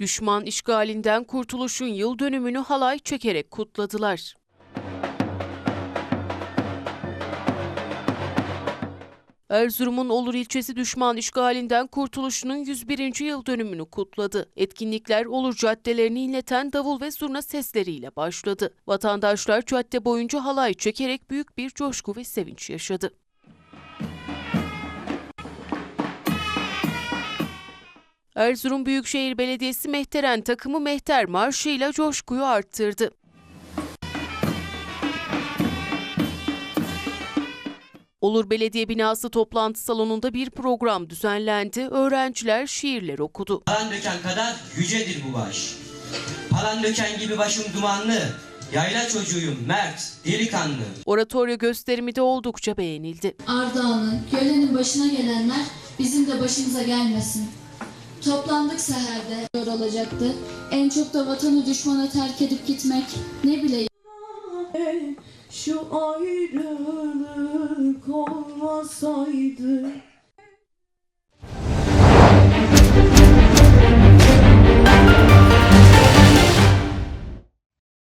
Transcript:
Düşman işgalinden kurtuluşun yıl dönümünü halay çekerek kutladılar. Erzurum'un Olur ilçesi düşman işgalinden kurtuluşunun 101. yıl dönümünü kutladı. Etkinlikler Olur caddelerini inleten davul ve zurna sesleriyle başladı. Vatandaşlar cadde boyunca halay çekerek büyük bir coşku ve sevinç yaşadı. Erzurum Büyükşehir Belediyesi Mehteren takımı Mehter Marşı'yla coşkuyu arttırdı. Olur Belediye Binası toplantı salonunda bir program düzenlendi. Öğrenciler şiirler okudu. Palan döken kadar yücedir bu baş. Palan döken gibi başım dumanlı. Yayla çocuğuyum mert, delikanlı. Oratoryo gösterimi de oldukça beğenildi. Ardağan'ın, gölenin başına gelenler bizim de başımıza gelmesin. Toplandık seherde zor olacaktı. En çok da vatanı düşmana terk edip gitmek ne bileyim. Şu ayrılık olmasaydı